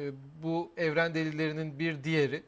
E, Bu evren delillerinin bir diğeri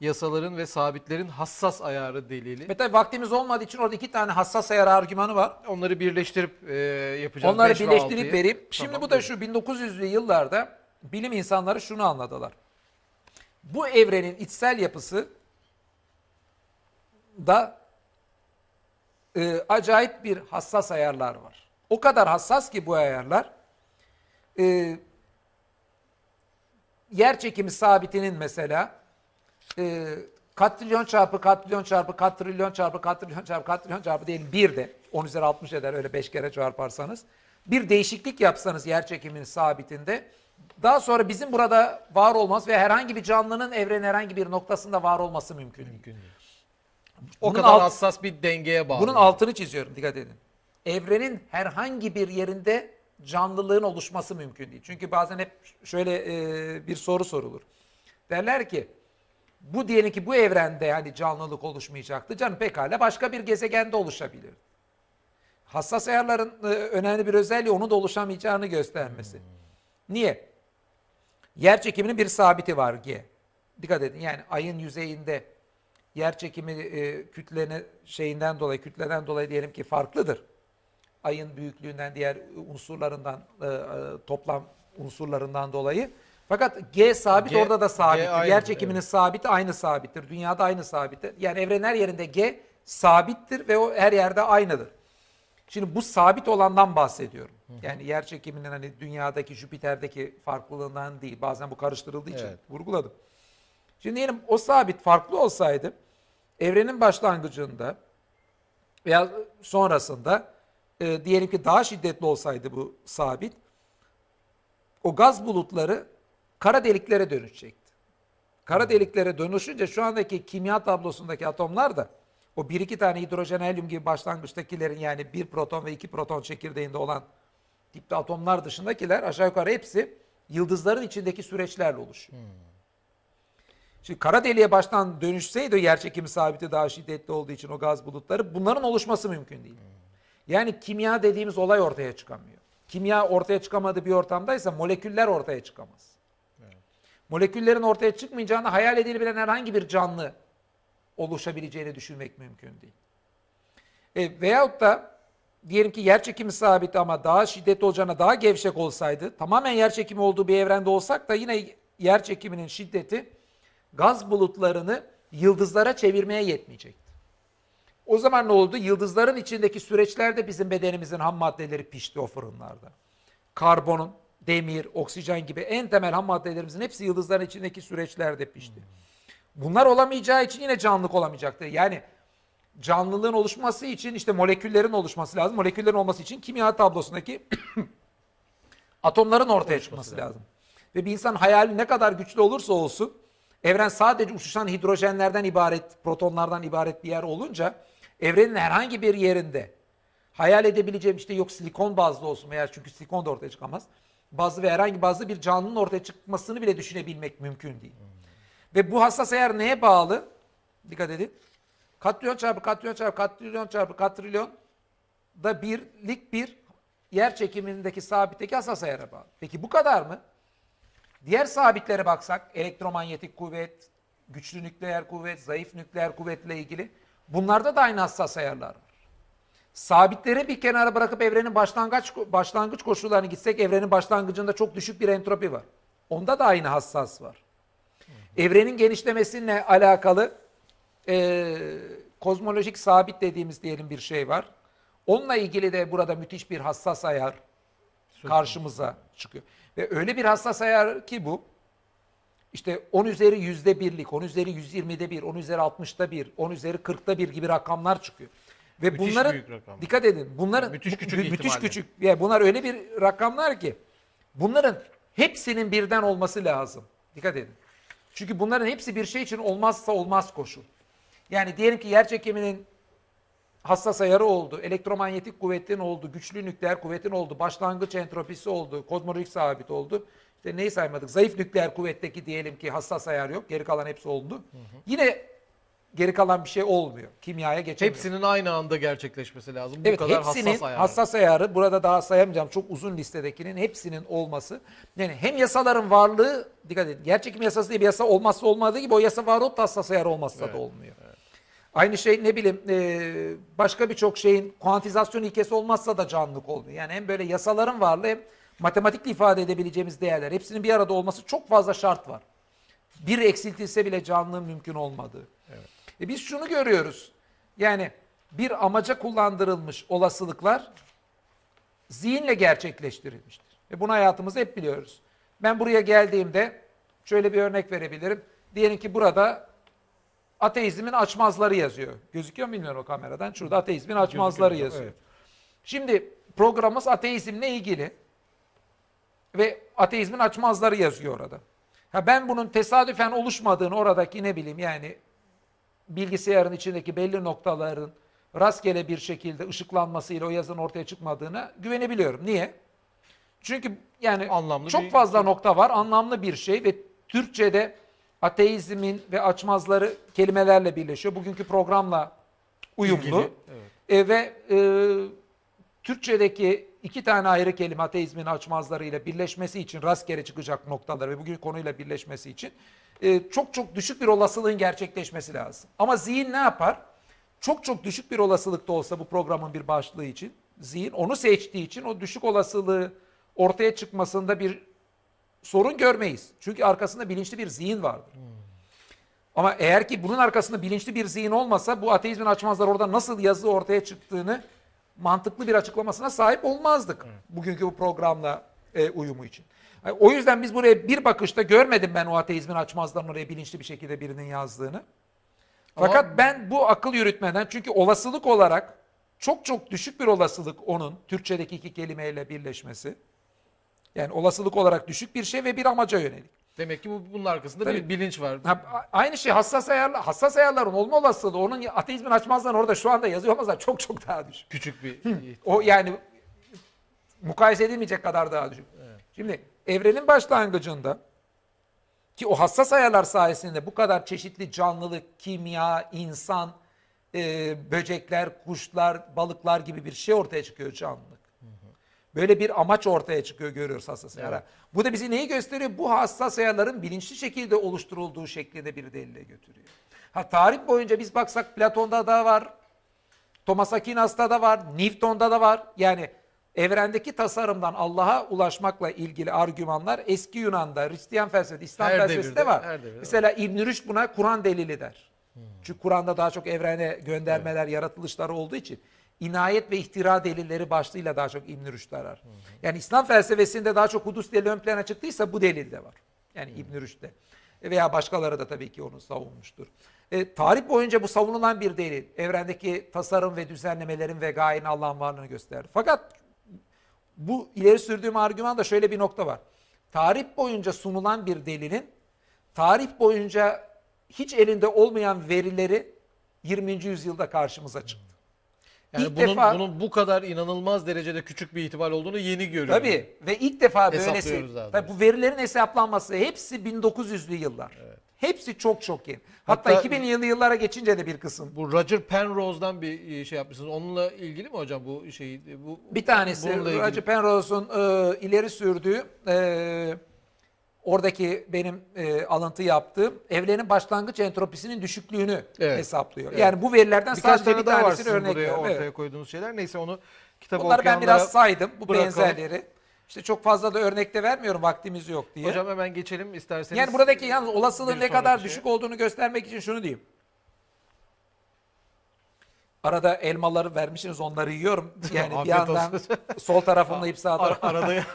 yasaların ve sabitlerin hassas ayarı delili. Ve tabii vaktimiz olmadığı için orada iki tane hassas ayar argümanı var. Onları birleştirip e, yapacağız. Onları birleştirip vereyim. Şimdi Tamam, bu da şu 1900'lü yıllarda bilim insanları şunu anladılar. Bu evrenin içsel yapısı da e, acayip bir hassas ayarlar var. O kadar hassas ki bu ayarlar e, yer çekimi sabitinin mesela e, katrilyon çarpı katrilyon çarpı katrilyon çarpı katrilyon çarpı katrilyon çarpı diyelim bir de 10 üzeri 60 eder öyle 5 kere çarparsanız bir değişiklik yapsanız yer çekiminin sabitinde daha sonra bizim burada var olmaz ve herhangi bir canlının evrenin herhangi bir noktasında var olması mümkün. Mümkün değil. O kadar kadar alt- hassas bir dengeye bağlı. bunun altını çiziyorum dikkat edin. Evrenin herhangi bir yerinde canlılığın oluşması mümkün değil. Çünkü bazen hep şöyle e, bir soru sorulur. Derler ki bu diyelim ki bu evrende yani canlılık oluşmayacaktı. Canım pekala başka bir gezegende oluşabilir. Hassas ayarların e, önemli bir özelliği onun da oluşamayacağını göstermesi. Niye? Yer çekiminin bir sabiti var G. Dikkat edin yani ayın yüzeyinde yer çekimi e, kütlene şeyinden dolayı kütleden dolayı diyelim ki farklıdır. Ayın büyüklüğünden diğer unsurlarından e, e, toplam unsurlarından dolayı. Fakat G sabit G- orada da sabittir. G aynıdır, yer çekiminin sabiti aynı sabittir. Dünyada aynı sabittir. Yani evrenin her yerinde G sabittir ve o her yerde aynıdır. Şimdi bu sabit olandan bahsediyorum. Yani yer çekiminin hani dünyadaki Jüpiter'deki farklılığından değil. Bazen bu karıştırıldığı için Evet. vurguladım. Şimdi diyelim o sabit farklı olsaydı evrenin başlangıcında veya sonrasında e, diyelim ki daha şiddetli olsaydı bu sabit o gaz bulutları kara deliklere dönüşecekti. Kara deliklere dönüşünce şu andaki kimya tablosundaki atomlar da o bir iki tane hidrojen helyum gibi başlangıçtakilerin yani bir proton ve iki proton çekirdeğinde olan tipte atomlar dışındakiler aşağı yukarı hepsi yıldızların içindeki süreçlerle oluşuyor. Şimdi kara deliğe baştan dönüşseydi yer çekimi sabiti daha şiddetli olduğu için o gaz bulutları bunların oluşması mümkün değil. Yani kimya dediğimiz olay ortaya çıkamıyor. Kimya ortaya çıkamadığı bir ortamdaysa moleküller ortaya çıkamaz. Moleküllerin ortaya çıkmayacağını hayal edilebilen herhangi bir canlı oluşabileceğini düşünmek mümkün değil. E, veyahut da diyelim ki yer çekimi sabiti ama daha şiddetli olacağına daha gevşek olsaydı tamamen yer çekimi olduğu bir evrende olsak da yine yer çekiminin şiddeti gaz bulutlarını yıldızlara çevirmeye yetmeyecekti. O zaman ne oldu? Yıldızların içindeki süreçlerde bizim bedenimizin ham maddeleri pişti o fırınlarda. Karbonun, demir, oksijen gibi en temel ham maddelerimizin hepsi yıldızların içindeki süreçlerde pişti. Bunlar olamayacağı için yine canlılık olamayacaktı. Yani canlılığın oluşması için işte moleküllerin oluşması lazım. Moleküllerin olması için kimya tablosundaki atomların ortaya çıkması lazım. Ve bir insan hayali ne kadar güçlü olursa olsun evren sadece uçuşan hidrojenlerden ibaret, protonlardan ibaret bir yer olunca evrenin herhangi bir yerinde hayal edebileceğim işte yok silikon bazlı olsun veya çünkü silikon da ortaya çıkamaz. Bazı ve herhangi bazı bir canlının ortaya çıkmasını bile düşünebilmek mümkün değil. Ve bu hassas ayar neye bağlı? Dikkat edin. Katrilyon çarpı katrilyon çarpı katrilyon çarpı katrilyon da birlik bir yer çekimindeki sabitteki hassas ayara bağlı. Peki bu kadar mı? Diğer sabitlere baksak elektromanyetik kuvvet, güçlü nükleer kuvvet, zayıf nükleer kuvvetle ilgili bunlarda da aynı hassas ayarlar var. Sabitleri bir kenara bırakıp evrenin başlangıç başlangıç koşullarına gitsek evrenin başlangıcında çok düşük bir entropi var. Onda da aynı hassas var. Evrenin genişlemesiyle alakalı e, kozmolojik sabit dediğimiz diyelim bir şey var. Onunla ilgili de burada müthiş bir hassas ayar karşımıza çıkıyor. Ve öyle bir hassas ayar ki bu, işte 10 üzeri yüzde birlik, 10 üzeri 120'de bir, 10 üzeri 60'da bir, 10 üzeri 40'da bir gibi rakamlar çıkıyor. Ve Müthiş bunların dikkat edin. Bunların Müthiş bu- küçük müthiş ihtimalle. küçük. Yani bunlar öyle bir rakamlar ki bunların hepsinin birden olması lazım. Dikkat edin. Çünkü bunların hepsi bir şey için olmazsa olmaz koşul. Yani diyelim ki yer çekiminin hassas ayarı oldu, elektromanyetik kuvvetin oldu, güçlü nükleer kuvvetin oldu, başlangıç entropisi oldu, kozmolojik sabit oldu. İşte neyi saymadık? Zayıf nükleer kuvvetteki diyelim ki hassas ayar yok. Geri kalan hepsi oldu. Yine geri kalan bir şey olmuyor. Kimyaya geçemiyor. Hepsinin aynı anda gerçekleşmesi lazım. Bu Evet kadar hepsinin hassas ayarı. hassas ayarı burada daha sayamayacağım çok uzun listedekinin hepsinin olması. Yani hem yasaların varlığı dikkat edin gerçekim yasası diye bir yasa olmazsa olmadığı gibi o yasa var olup da hassas ayarı olmazsa Evet, da olmuyor. Aynı şey ne bileyim e, başka birçok şeyin kuantizasyon ilkesi olmazsa da canlılık olmuyor. Yani hem böyle yasaların varlığı hem matematikle ifade edebileceğimiz değerler hepsinin bir arada olması çok fazla şart var. Bir eksiltilse bile canlılığın mümkün olmadığı. E biz şunu görüyoruz. Yani bir amaca kullandırılmış olasılıklar zihinle gerçekleştirilmiştir. Ve bunu hayatımızda hep biliyoruz. Ben buraya geldiğimde şöyle bir örnek verebilirim. Diyelim ki burada ateizmin açmazları yazıyor. Gözüküyor mu bilmiyorum o kameradan. Şurada ateizmin açmazları Gözüküyor, yazıyor. evet. Şimdi programımız ateizmle ilgili ve ateizmin açmazları yazıyor orada. Ha ben bunun tesadüfen oluşmadığını oradaki ne bileyim yani bilgisayarın içindeki belli noktaların rastgele bir şekilde ışıklanmasıyla o yazının ortaya çıkmadığına güvenebiliyorum. Niye? Çünkü yani Anlamlı çok bir- fazla nokta var, anlamlı bir şey ve Türkçe'de ateizmin ve açmazları kelimelerle birleşiyor. Bugünkü programla uyumlu. İlgili, evet. E, ve e, Türkçedeki iki tane ayrı kelime ateizmin açmazlarıyla birleşmesi için rastgele çıkacak noktalar ve bugün konuyla birleşmesi için e, çok çok düşük bir olasılığın gerçekleşmesi lazım. Ama zihin ne yapar? Çok çok düşük bir olasılıkta olsa bu programın bir başlığı için zihin onu seçtiği için o düşük olasılığı ortaya çıkmasında bir sorun görmeyiz. Çünkü arkasında bilinçli bir zihin vardır. Ama eğer ki bunun arkasında bilinçli bir zihin olmasa bu ateizmin açmazlar orada nasıl yazı ortaya çıktığını mantıklı bir açıklamasına sahip olmazdık. Bugünkü bu programla e, uyumu için. Yani O yüzden biz buraya bir bakışta görmedim ben o ateizmin açmazların oraya bilinçli bir şekilde birinin yazdığını. Ama- Fakat ben bu akıl yürütmeden çünkü olasılık olarak çok çok düşük bir olasılık onun Türkçedeki iki kelimeyle birleşmesi. Yani olasılık olarak düşük bir şey ve bir amaca yönelik. Demek ki bu, bunun arkasında Tabii. bir bilinç var. Ha, aynı şey hassas ayarlar, hassas ayarların olma olasılığı onun ateizmin açmazdan orada şu anda yazıyor olmasa çok çok daha düşük. Küçük bir O yani mukayese edilmeyecek kadar daha düşük. Şimdi evrenin başlangıcında ki o hassas ayarlar sayesinde bu kadar çeşitli canlılık, kimya, insan, e, böcekler, kuşlar, balıklar gibi bir şey ortaya çıkıyor canlılık. Böyle bir amaç ortaya çıkıyor görüyoruz hassas ayarlar. Bu da bizi neyi gösteriyor? Bu hassas ayarların bilinçli şekilde oluşturulduğu şeklinde bir delile götürüyor. Ha tarih boyunca biz baksak Platon'da da var, Thomas Aquinas'ta da var, Newton'da da var. Yani evrendeki tasarımdan Allah'a ulaşmakla ilgili argümanlar eski Yunan'da, Hristiyan felsefede, İslam Her felsefesinde devirde, var. Mesela İbn Rüşd buna Kur'an delili der. Çünkü Kur'an'da daha çok evrene göndermeler, yaratılışlar olduğu için inayet ve ihtira delilleri başlığıyla daha çok İbn Rüşd arar. Yani İslam felsefesinde daha çok hudus delili ön plana çıktıysa bu delil de var. Yani İbn Rüşd'de. Veya başkaları da tabii ki onu savunmuştur. E, tarih boyunca bu savunulan bir delil. Evrendeki tasarım ve düzenlemelerin ve gayenin Allah'ın varlığını gösterir. Fakat bu ileri sürdüğüm argümanda şöyle bir nokta var. Tarih boyunca sunulan bir delilin tarih boyunca hiç elinde olmayan verileri 20. yüzyılda karşımıza çıktı. Yani İlk bunun, defa- bunun bu kadar inanılmaz derecede küçük bir ihtimal olduğunu yeni görüyorum. Tabii ve ilk defa böylesi. Tabii bu verilerin hesaplanması hepsi 1900'lü yıllar. Hepsi çok çok yeni. Hatta, Hatta- 2000'li yıllara geçince de bir kısım. Bu Roger Penrose'dan bir e, şey yapmışsınız. Onunla ilgili mi hocam bu şeyi? Bu Bir tanesi Roger Penrose'un e, ileri sürdüğü e, oradaki benim e, alıntı yaptığım evrenin başlangıç entropisinin düşüklüğünü Evet. hesaplıyor. Evet. Yani bu verilerden Birkaç sadece tane bir daha tanesini örnek veriyorum. ortaya Evet. koyduğunuz şeyler. Neyse onu kitabı Bunları ben biraz saydım bu bırakalım. benzerleri. İşte çok fazla da örnekte vermiyorum vaktimiz yok diye. Hocam hemen geçelim isterseniz. yani buradaki yalnız olasılığın ne kadar şeye. düşük olduğunu göstermek için şunu diyeyim. Arada elmaları vermişsiniz onları yiyorum. Yani bir Afiyet yandan olsun. sol tarafımda ip sağ Ar- arada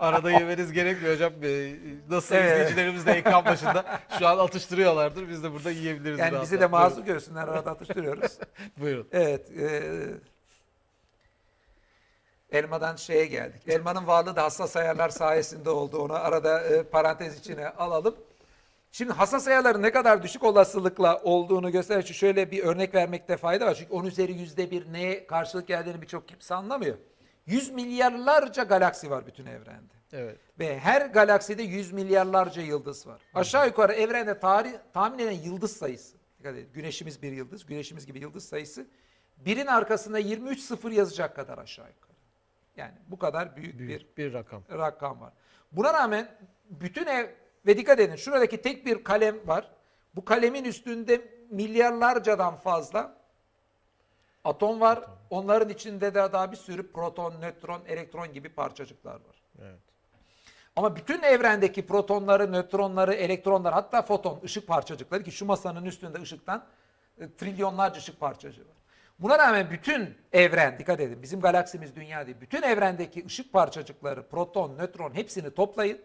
arada yemeniz gerekmiyor hocam. Ee, Nasıl Evet. izleyicilerimiz de ekran başında şu an atıştırıyorlardır. Biz de burada yiyebiliriz. Yani bizi de rahatla. mazur görsünler arada atıştırıyoruz. Buyurun. Evet. e, elmadan şeye geldik. Elmanın varlığı da hassas ayarlar sayesinde oldu. Onu arada e, parantez içine alalım. Şimdi hassas ayarların ne kadar düşük olasılıkla olduğunu gösterir şöyle bir örnek vermekte fayda var. Çünkü 10 üzeri yüzde bir neye karşılık geldiğini birçok kimse anlamıyor. 100 milyarlarca galaksi var bütün evrende. Evet. Ve her galakside 100 milyarlarca yıldız var. Aşağı yukarı evrende tarih, tahmin edilen yıldız sayısı. Dikkat edin. Güneşimiz bir yıldız. Güneşimiz gibi yıldız sayısı birin arkasında 23 sıfır yazacak kadar aşağı yukarı. Yani bu kadar büyük, bir Büyük bir rakam. rakam var. Buna rağmen bütün ev ve dikkat edin şuradaki tek bir kalem var. Bu kalemin üstünde milyarlarcadan fazla atom var. Onların içinde de daha bir sürü proton, nötron, elektron gibi parçacıklar var. Evet. Ama bütün evrendeki protonları, nötronları, elektronlar hatta foton, ışık parçacıkları ki şu masanın üstünde ışıktan e, trilyonlarca ışık parçacığı var. Buna rağmen bütün evren, dikkat edin bizim galaksimiz dünya değil, bütün evrendeki ışık parçacıkları, proton, nötron hepsini toplayın.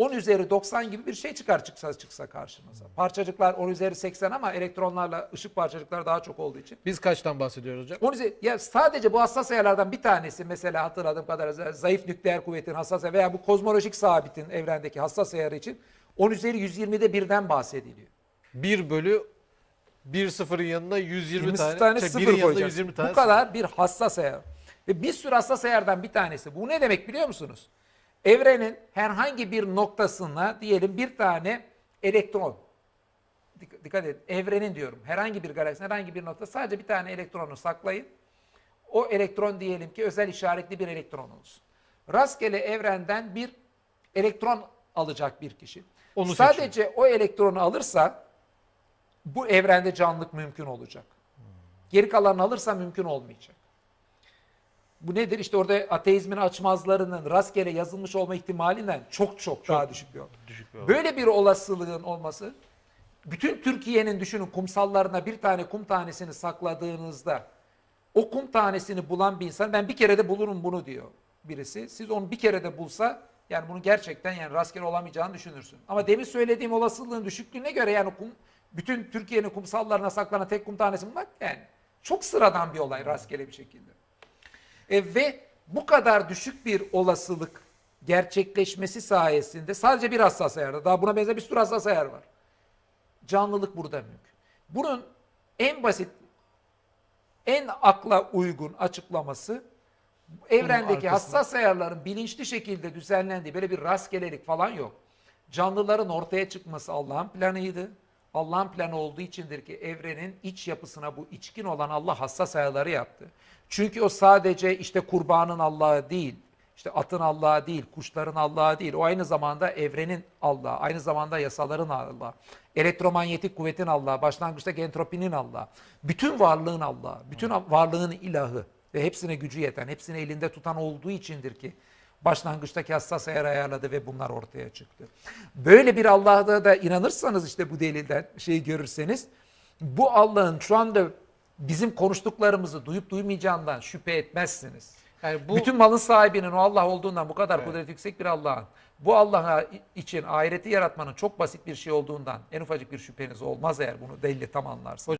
10 üzeri 90 gibi bir şey çıkar çıksa çıksa karşımıza. Parçacıklar 10 üzeri 80 ama elektronlarla ışık parçacıkları daha çok olduğu için. Biz kaçtan bahsediyoruz hocam? 10 üzeri- ya sadece bu hassas ayarlardan bir tanesi mesela hatırladığım kadarıyla zayıf nükleer kuvvetin hassas ayarı veya bu kozmolojik sabitin evrendeki hassas ayarı için 10 üzeri 120'de birden bahsediliyor. 1 bölü 1 sıfırın yanına 120 20 tane, tane şey, sıfır koyacaksın. 120 tane Bu kadar bir hassas ayar. Ve bir sürü hassas ayardan bir tanesi. Bu ne demek biliyor musunuz? Evrenin herhangi bir noktasına diyelim bir tane elektron. Dik- Dikkat edin. Evrenin diyorum. Herhangi bir galaksinin herhangi bir nokta sadece bir tane elektronu saklayın. O elektron diyelim ki özel işaretli bir elektron olsun. Rastgele evrenden bir elektron alacak bir kişi. Onu sadece o elektronu alırsa bu evrende canlılık mümkün olacak. Geri kalanını alırsa mümkün olmayacak. Bu nedir? İşte orada ateizmin açmazlarının rastgele yazılmış olma ihtimalinden çok çok, daha düşük bir düşük bir oran. Böyle bir olasılığın olması bütün Türkiye'nin düşünün kumsallarına bir tane kum tanesini sakladığınızda o kum tanesini bulan bir insan ben bir kere de bulurum bunu diyor birisi. Siz onu bir kere de bulsa yani bunu gerçekten yani rastgele olamayacağını düşünürsün. Ama demin söylediğim olasılığın düşüklüğüne göre yani kum, bütün Türkiye'nin kumsallarına saklanan tek kum tanesi bulmak yani çok sıradan bir olay rastgele bir şekilde. E, ve bu kadar düşük bir olasılık gerçekleşmesi sayesinde sadece bir hassas ayarda daha buna benzer bir sürü hassas ayar var. Canlılık burada mümkün. Bunun en basit, en akla uygun açıklaması evrendeki hassas ayarların bilinçli şekilde düzenlendiği böyle bir rastgelelik falan yok. Canlıların ortaya çıkması Allah'ın planıydı. Allah'ın planı olduğu içindir ki evrenin iç yapısına bu içkin olan Allah hassas ayarları yaptı. Çünkü o sadece işte kurbanın Allah'ı değil, işte atın Allah'ı değil, kuşların Allah'ı değil. O aynı zamanda evrenin Allah'ı, aynı zamanda yasaların Allah'ı, elektromanyetik kuvvetin Allah'ı, başlangıçtaki entropinin Allah'ı, bütün varlığın Allah'ı, bütün varlığın ilahı ve hepsine gücü yeten, hepsini elinde tutan olduğu içindir ki başlangıçtaki hassas ayar ayarladı ve bunlar ortaya çıktı. Böyle bir Allah'a da inanırsanız işte bu delilden şeyi görürseniz bu Allah'ın şu anda bizim konuştuklarımızı duyup duymayacağından şüphe etmezsiniz. Yani bu Bütün malın sahibinin o Allah olduğundan bu kadar Evet. kudret yüksek bir Allah'ın bu Allah'a için ahireti yaratmanın çok basit bir şey olduğundan en ufacık bir şüpheniz olmaz eğer bunu delili tam anlarsanız.